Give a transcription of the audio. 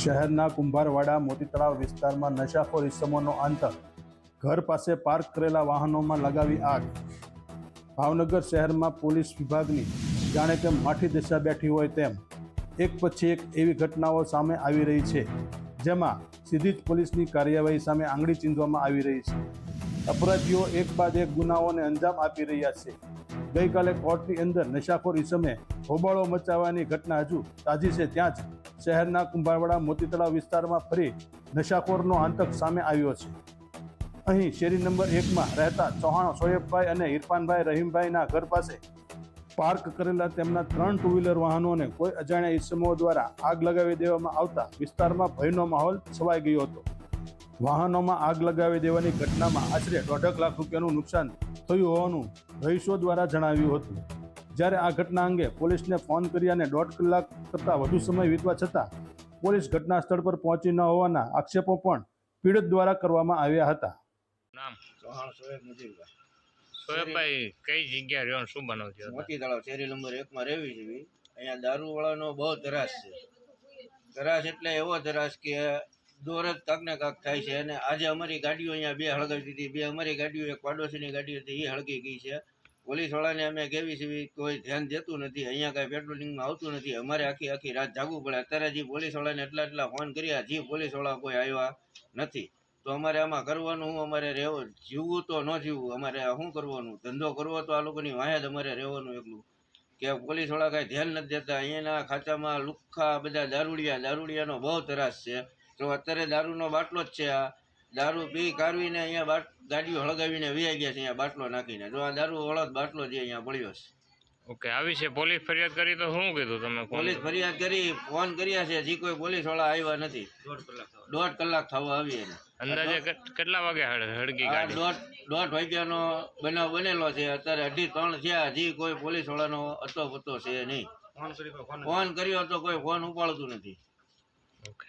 શહેરના કુંભારવાડા મોતી તળાવ વિસ્તારમાં નશાખોર ઇસમોનો અંત. ઘર પાસે પાર્ક કરેલા વાહનોમાં લગાવી આગ. ભાવનગર શહેરમાં પોલીસ વિભાગની જાણે કે માઠી દિશા બેઠી હોય તેમ. એક પછી એક એવી ઘટનાઓ સામે આવી રહી છે, જેમાં સીધી જ પોલીસની કાર્યવાહી સામે આંગળી ચીંધવામાં આવી રહી છે. અપરાધીઓ એક બાદ એક ગુનાઓને અંજામ આપી રહ્યા છે. ગઈકાલે કોર્ટની અંદર નશાખોર ઇસમે હોબાળો મચાવવાની ઘટના હજુ તાજી છે. ત્યાં જ શહેરના કુંભારવાડા મોતીતળાવ વિસ્તારમાં ફરી નશાખોરનો આતંક સામે આવ્યો છે. અહીં શેરી નંબર એકમાં રહેતા ચૌહાણ સોએબભાઈ અને ઇરફાનભાઈ રહીમભાઈના ઘર પાસે પાર્ક કરેલા તેમના ત્રણ ટુ વ્હીલર વાહનોને કોઈ અજાણ્યા ઇસમો દ્વારા આગ લગાવી દેવામાં આવતા વિસ્તારમાં ભયનો માહોલ છવાઈ ગયો હતો. વાહનોમાં આગ લગાવી દેવાની ઘટનામાં આશરે દોઢક લાખ રૂપિયાનું નુકસાન થયું હોવાનું રહીશો દ્વારા જણાવ્યું હતું. જ્યારે આ ઘટના અંગે પોલીસને ફોન કરી અને દોઢ કલાક કરતાં વધુ સમય વીતવા છતાં પોલીસ ઘટના સ્થળ પર પહોંચી ન હોવાના આક્ષેપો પણ પીડિત દ્વારા કરવામાં આવ્યા હતા. નામ? ચૌહાણ સોએબ નજીરભાઈ સોએબભાઈ કઈ જગ્યા રહ્યો શું બનાવ છે મોટી તળાવ શેરી નંબર એકમાં રહેવી છે. અહીંયા દારૂવાળાનો બહુ ધરાશ છે. ધરાશ એટલે એવો ધરાશ કે દોર જ કાંક ને કાંક થાય છે અને આજે અમારી ગાડીઓ અહીંયા બે હળગાવી દીધી. બે અમારી ગાડીઓ, એક પાડોશીની ગાડીઓ હતી એ હળગી ગઈ છે. પોલીસવાળાને અમે કેવી સીવી કોઈ ધ્યાન દેતું નથી, અહીંયા કાંઈ પેટ્રોલિંગમાં આવતું નથી, અમારે આખી આખી રાત જાગવું પડે. અત્યારે જે પોલીસવાળાને એટલા એટલા ફોન કર્યા, જે, પોલીસવાળા કોઈ આવ્યા નથી. તો અમારે આમાં કરવાનું, અમારે રહેવું જીવવું તો ન જીવવું, અમારે શું કરવાનું? ધંધો કરવો તો આ લોકોની વાંહે જ અમારે રહેવાનું એકલું. કે પોલીસવાળા કાંઈ ધ્યાન નથી દેતા, અહીંયાના ખાતામાં લુખ્ખા બધા દારૂડિયા, દારૂડિયાનો બહુ તરાસ છે. તો અત્યારે દારૂનો બાટલો જ છે આ. દારૂ પી કાઢવીને અહીંયા બાટ ગાડીઓ હળગાવીને વ્યાઈ ગયા છે અહીંયા બાટલો નાખીને. જો આ દારૂ વાળો બાટલો જે અહીંયા પડ્યો છે. ઓકે આવી છે. પોલીસ ફરિયાદ કરી તો શું કીધું તમે પોલીસ ફરિયાદ કરી ફોન કર્યા છે. હજી કોઈ પોલીસવાળા આવ્યા નથી. દોઢ કલાક થવા. આવી એને. અંદાજે કેટલા વાગે આ ગાડી? દોઢ દોઢ વાગ્યાનો બનાવ બનેલો છે. અત્યારે અઢી ત્રણ થયા. હજી કોઈ પોલીસ વાળાનો અતો પતો છે નહીં ફોન કર્યો તો કોઈ ફોન ઉપાડતું નથી. ઓકે.